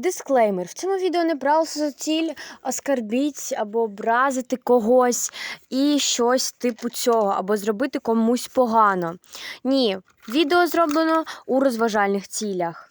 Дисклеймер. В цьому відео не бралося за ціль оскарбіть або образити когось і щось типу цього, або зробити комусь погано. Ні, відео зроблено у розважальних цілях.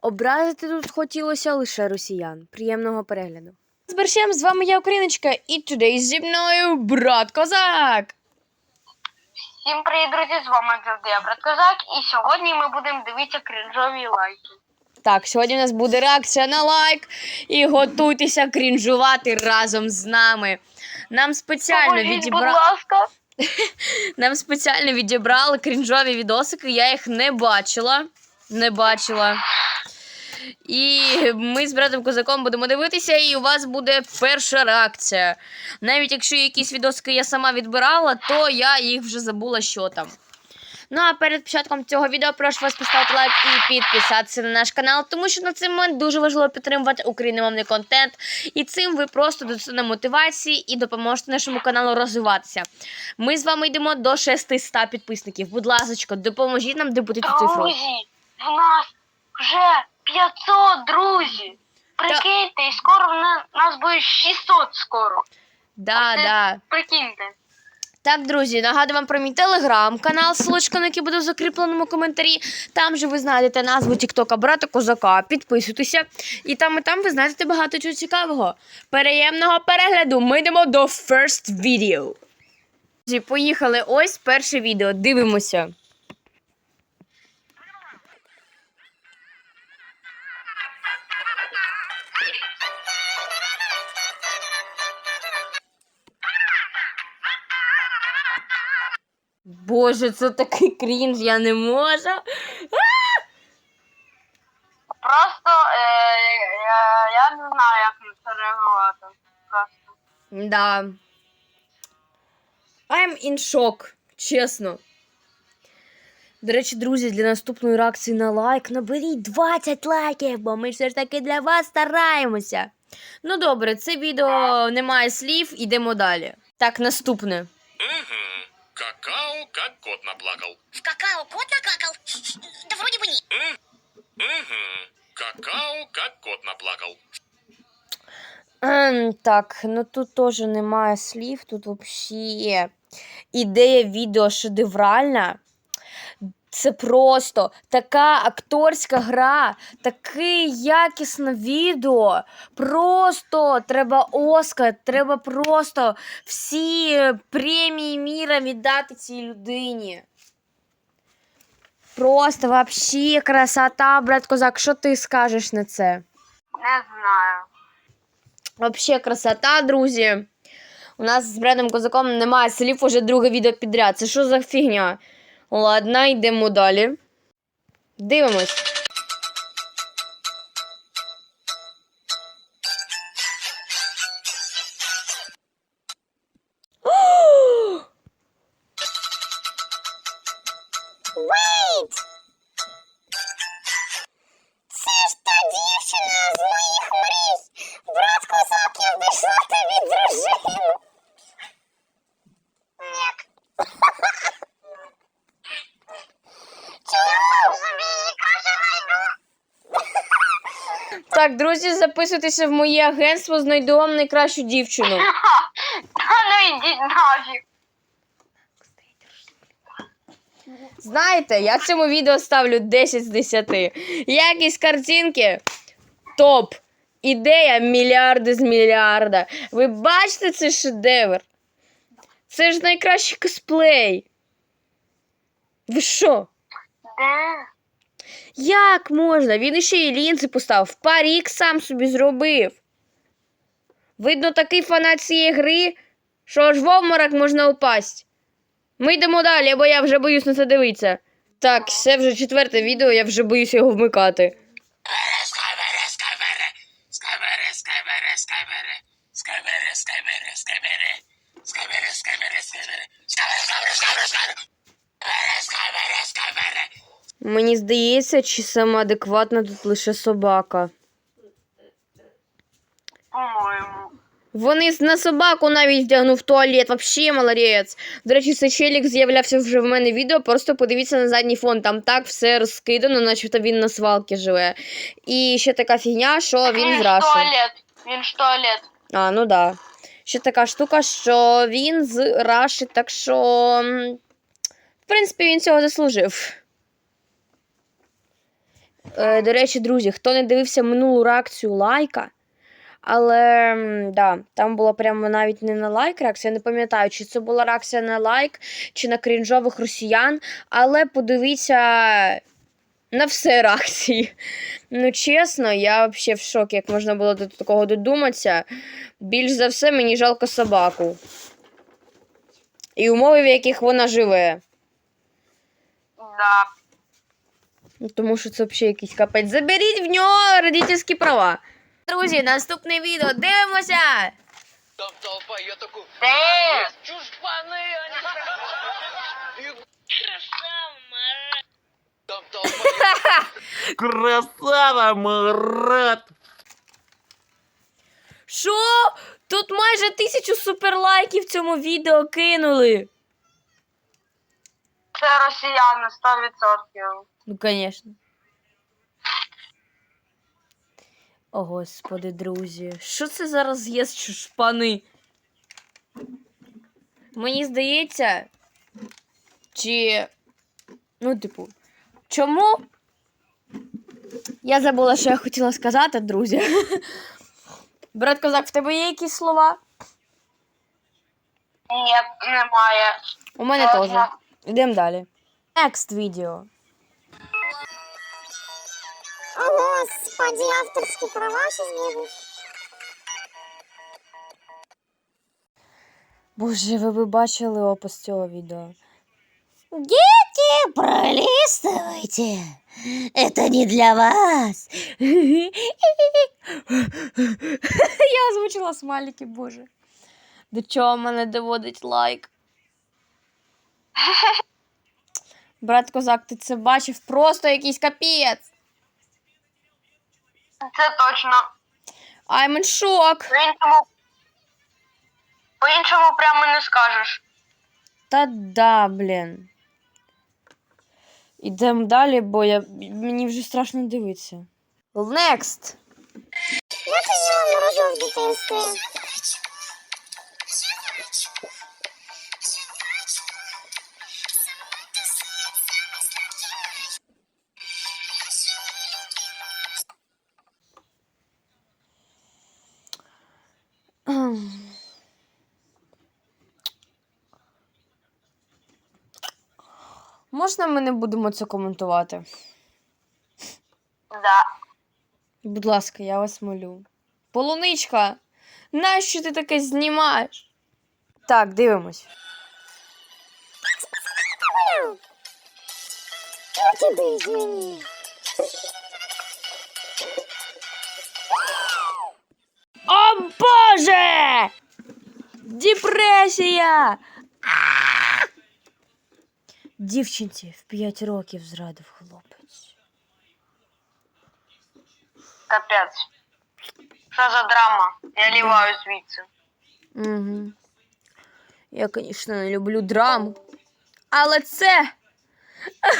Образити тут хотілося лише росіян. Приємного перегляду. З Бершем, з вами я Україночка, і today зі мною брат Козак. Всім привіт, друзі! З вами завжди я брат Козак, і сьогодні ми будемо дивитися крінжові лайки. Так, сьогодні у нас буде реакція на лайк. І готуйтеся крінжувати разом з нами. Нам спеціально відібрали. Нам спеціально відібрали крінжові відосики, я їх не бачила. Не бачила. І ми з братом Козаком будемо дивитися, і у вас буде перша реакція. Навіть якщо якісь відосики я сама відбирала, то я їх вже забула, що там. Ну а перед початком цього відео прошу вас поставити лайк і підписатися на наш канал, тому що на цей момент дуже важливо підтримувати україномовний контент. І цим ви просто нам мотивації і допоможете нашому каналу розвиватися. Ми з вами йдемо до 600 підписників. Будь ласка, допоможіть нам добути цю цифру. Друзі, в нас вже 500 друзі. Прикиньте, і скоро в на- нас буде 600 скоро. Да, Оце да. Прикиньте. Так, друзі, нагадую вам про мій телеграм-канал, ссылочка на який буде в закріпленому коментарі. Там же ви знайдете назву Тіктока брата Козака. Підписуйтеся. І там і там ви знайдете багато чого цікавого. Переємного перегляду. Ми йдемо до first video. Друзі, поїхали. Ось перше відео. Дивимося. Боже, це такий крінж, я не можу. Просто е, я, я не знаю, як на це реагувати. Просто. Да. I'm in shock, чесно. До речі, друзі, для наступної реакції на лайк наберіть 20 лайків, бо ми все ж таки для вас стараємося. Ну добре, це відео не має слів, ідемо далі. Так, наступне. Угу. Какао, как кот наплакал. В какао кот накакал? Да вроде бы не. Угу. Какао, как кот наплакал. Так, ну тут теж немає слів, тут взагалі ідея відео шедевральна. Це просто така акторська гра, таке якісне відео. Просто треба Оскар, треба просто всі премії міра віддати цій людині. Просто вообще красота, брат Козак. Що ти скажеш на це? Не знаю. Вообще красота, друзі. У нас з братом Козаком немає слів уже друге відео підряд. Це що за фігня? Ладно, йдемо далі. Дивимось. Так, друзі, записуйтеся в моє агентство, знайду вам найкращу дівчину. Та ну йдіть нафіг. Знаєте, я цьому відео ставлю 10 з 10. Якість картинки топ. Ідея мільярди з мільярда. Ви бачите цей шедевр? Це ж найкращий косплей. Ви що? Де? Як можна? Він іще і лінзи поставив. Парік сам собі зробив. Видно, такий фанат цієї гри, що аж в обморок можна упасть. Ми йдемо далі, бо я вже боюсь на це дивитися. Так, це вже четверте відео, я вже боюсь його вмикати. Мені здається, чи сама адекватна тут лише собака. Вони на собаку навіть вдягнув туалет, Вообще малорець. До речі, цей з'являвся вже в мене відео, просто подивіться на задній фон. Там так все розкидано, начебто він на свалці живе. І ще така фігня, що він, він з Раші. туалет. Він ж туалет. А, ну да. Ще така штука, що він з Раші, так що. В принципі, він цього заслужив. Е, до речі, друзі, хто не дивився минулу реакцію лайка, але да, там була прямо навіть не на лайк реакція, я не пам'ятаю, чи це була реакція на лайк, чи на крінжових росіян, але подивіться на все реакції. Ну, чесно, я взагалі в шокі, як можна було до такого додуматися. Більш за все, мені жалко собаку. І умови, в яких вона живе. Да. Ну, Тому що це взагалі якийсь капець. Заберіть в нього родительські права. Друзі, наступне відео. Дивимося! Там толпа, я такой, Де? чушпаны, они... Там толпа, Красава, Марат! Що? Тут майже тисячу суперлайків в цьому відео кинули. Це росіяни 100%. Ну, звісно. О, господи, друзі. Що це зараз є з чушпани? Мені здається. Чи. Ну, типу, чому? Я забула, що я хотіла сказати, друзі. Брат Козак, в тебе є якісь слова? Ні, немає. У мене Ладно. теж. Йдемо далі. Next відео. Господи, авторські права ще з'явились. Боже, ви б бачили опис цього відео. Дети, пролистывайте. Это не для вас. Я озвучила смайлики, боже. До чого мене доводить лайк? Брат Козак, ти це бачив? Просто якийсь капець. Це точно. I'm in shock. По-іншому. По-іншому прямо не скажеш. Та да, блін. Ідемо далі, бо я... мені вже страшно дивитися. Next. Я теж морожу в дитинстві. Можна ми не будемо це коментувати? Да. Будь ласка, я вас молю. Полуничка, нащо ти таке знімаєш? Так, дивимось. О Боже! Депресія! Дівчинці в 5 років зрадив хлопець. Капець. Що за драма? Я ліваю звідси. Угу. Я, звісно, не люблю драму. Але це.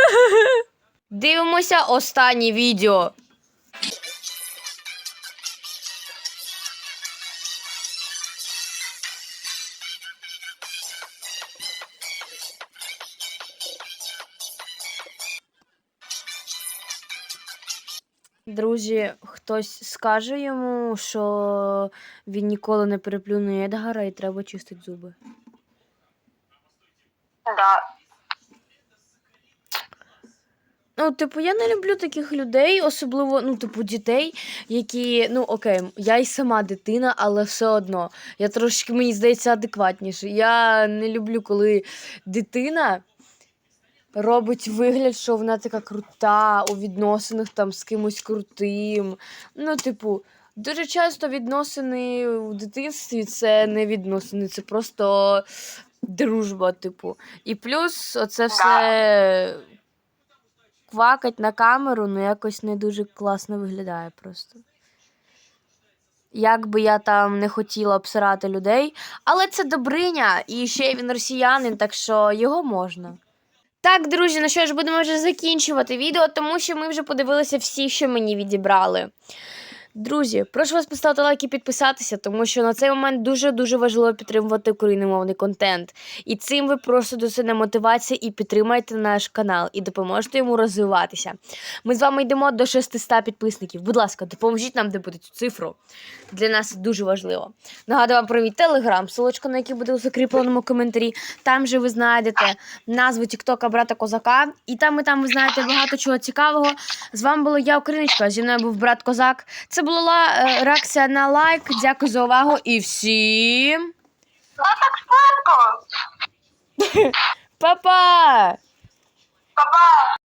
Дивимося останнє відео. Друзі, хтось скаже йому, що він ніколи не переплюне Едгара і треба чистити зуби. Да. Ну, типу, я не люблю таких людей, особливо, ну, типу, дітей, які, ну, окей, я й сама дитина, але все одно. Я трошки, мені здається, адекватніше. Я не люблю, коли дитина робить вигляд, що вона така крута у відносинах там з кимось крутим. Ну, типу, дуже часто відносини в дитинстві це не відносини, це просто дружба, типу. І плюс оце все квакать на камеру, ну якось не дуже класно виглядає просто. як би я там не хотіла обсирати людей. Але це Добриня, і ще він росіянин, так що його можна. Так, друзі, ну що ж, будемо вже закінчувати відео, тому що ми вже подивилися всі, що мені відібрали. Друзі, прошу вас поставити лайк і підписатися, тому що на цей момент дуже-дуже важливо підтримувати україномовний контент. І цим ви просто досить мотивація і підтримайте наш канал і допоможете йому розвиватися. Ми з вами йдемо до 600 підписників. Будь ласка, допоможіть нам добути цю цифру. Для нас це дуже важливо. Нагадую вам про мій телеграм, ссылочка на який буде у закріпленому коментарі. Там же ви знайдете назву Тіктока брата Козака. І там і там ви знаєте багато чого цікавого. З вами була я, Україночка, зі мною був брат Козак. Це була е, реакція на лайк. Дякую за увагу і всім так швидко. па-па! Па-па.